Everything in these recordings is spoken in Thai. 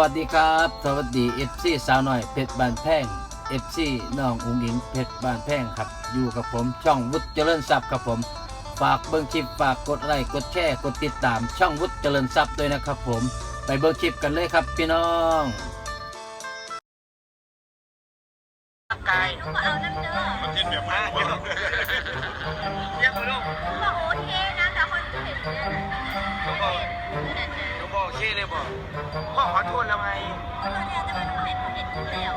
วัสดีครับ สวัสดีเอฟซีสาวหน่อยเพชรบานแพงเอฟซีน้องอุ๋งอิงเพชรบานแพงครับ อยู่กับผมช่องวุฒิเจริญทรัพย์ครับผม ฝากเบิ้งคลิปฝากกดไลค์กดแชร์กดติดตามช่องวุฒิเจริญทรัพย์ด้วยนะครับผม ไปเบิ้งคลิปกันเลยครับพี่น้องกายเอาน้ำเนื้อ บอกพ่อขอโทษแล้วไงตอนแรกจะไม่รู้เห็นเห็นอยู่แล้ว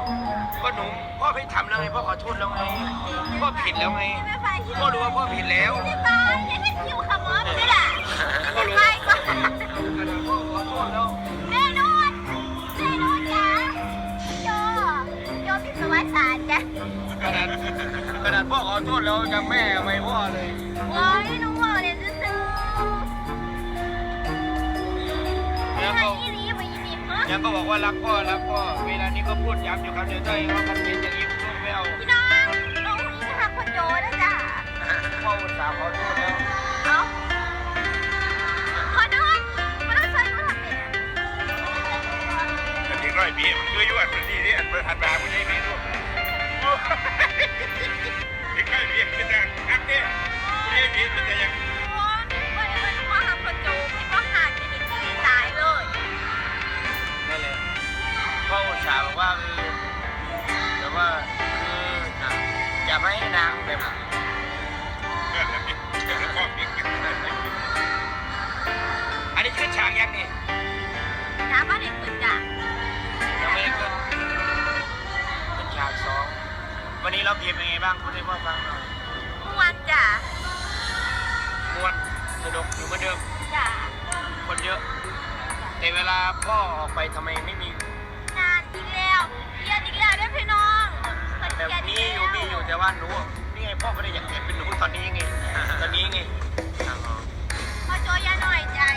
ก็หนูพ่อไม่ทำแล้วไงพ่อขอโทษแล้วไงพ่อผิดแล้วไงไม่ไปที่พ่อรู้ว่าพ่อผิดแล้วไม่ไปยังไม่คิวขโมยไม่ล่ะพ่อรู้ไปก็พ่อขอโทษแล้วแน่นอนแน่นอนจ้ะโยโยพิศวาสารจ้ะขนาดขนาดพ่อขอโทษแล้วยังแม่ไม่พ่อเลย ยังก็บอกว่ารักพ่อรักพ่อเวลานี้ก็พูดย้ำอยู่คำเดียวได้ว่ามันเป็นอย่างนี้ลูกไม่เอาพี่น้องน้องนี่จะทำคนโจนะจ๊ะพ่ออุตส่าห์ขอโทษแล้วเอาขอโทษไม่ต้องช่วยหนูทำเป็นอันนี้ร้อยปีมันคืออยู่อันนี้นี่อันเปิดหันบาไม่ใช่เมนูนี่ร้อยปีเป็นแต่อักเด้ไม่ใช่ปีเป็นแต่ยัง นนี้คือฉากยังนี่น้ำบ้านเด็กฝึกจ้ะยังไม่ได้ขึ้นเป็นฉากสองวันนี้เราเพียเป็นไงบ้างคุณให้พ่อฟังหน่อยม่วนจ้ะม่วนสนุกอยู่เหมือนเดิม จ้ะคนเยอะ แต่เวลาพ่อออกไปทำไมไม่มีงานอีกแล้วเรียนอีกแล้วเด้อพี่น้องเปิดแบบเรียนมีอีกอยู่วมีอยู่แต่ว่าหนูนี่ไงพ่อก็ได้อยากเกิดเป็นหนูตอนนี้ไงตอนนี้ไงมพอโจอยาหน่อยใจว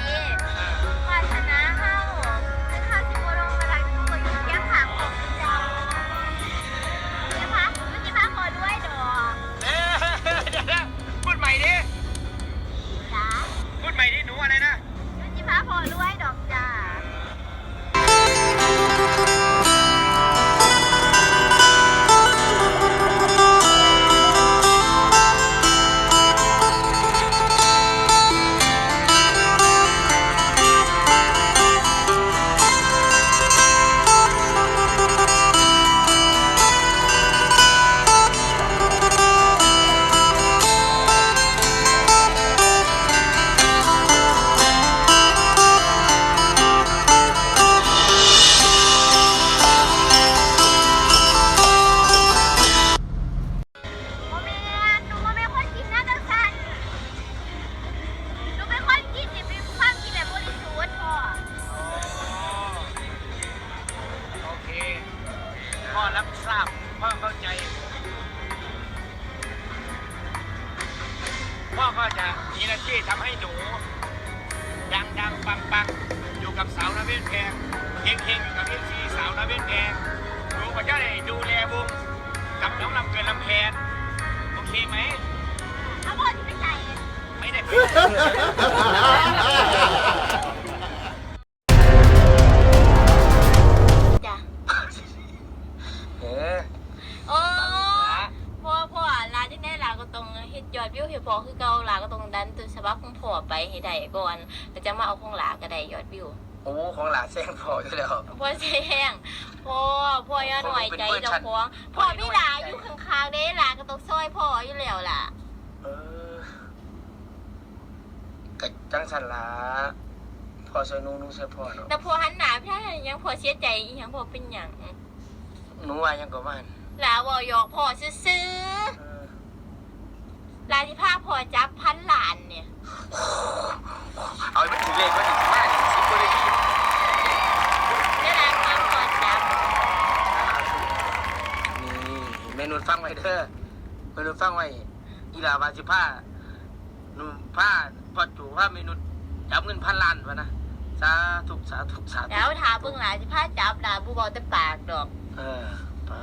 ที่ทำให้หนู ดังดังปังปังอยู่กับสาวนาเวนแพงเฮงเฮงอยู่กับเอฟซีสาวนาเวนแพงหนูก็จะได้ดูแลวงกับน้องลำเกินลำแพนโอเคไหมเอาพ่อที่ไม่ใส่ไม่ได้จ้ ให้ได้ก่อนแล้วจะมาเอาของลาก็ได้ยอดวิวโอ้ของหลานแซงพออยู่แล้วพ่อแซงพ่อพ่ออย่าหน่อยใจเจ้าของพ่อพี่ลาอยู่ข้างๆเด้ลาก็ต้องซอยพ่ออยู่แล้วล่ะเออกัจังสันละพอใส่หนูหนูใส่พ่อเนาะแต่พ่อหันหน้าพี่ให้ยังพ่อเสียใจอีหยังพ่อเป็นหยังหนูว่ายังก็มันลาเว้าหยอกพ่อซื่อเออๆ ลาที่พาพ่อจับพันหลานเนี่ย เอาไปถึงเลขก็ถึงมากสิบก็ได้คิดได้ลาพาพ่อจับนี่เมนูฟังไว้เด้อเมนูฟังไว้อีลาวาสิผ้าหนูผ้าพอจูผ้าเมนูจับเงินพันล้านวะนะสาธุสาธุสาธุแล้วถามเบิ่งหลานที่พาจับลาบ่เว้าแต่ปากดอก เออปา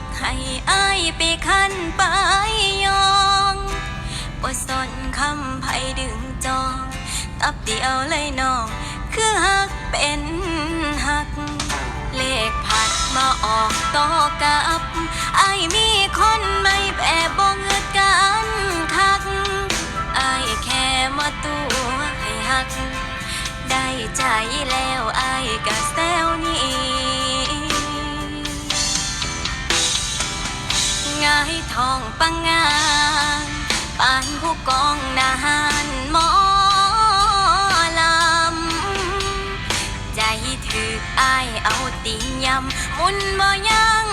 กให้อายไปคันไปยองบ่สนคำไผดึงจอง ตับเดียวเลยน้อง คือหักเป็นหัก เลขผัดมาออกต่อกับไอายมีคนไม่แบบบ่เงือกันคักไอายแค่มาตัวให้หัก ได้ใจแล้วไอายก็ ปังงานปานผู้กองนาหารหมอลำ ใจถืออายเอาตีนยำมุนบ่ยัง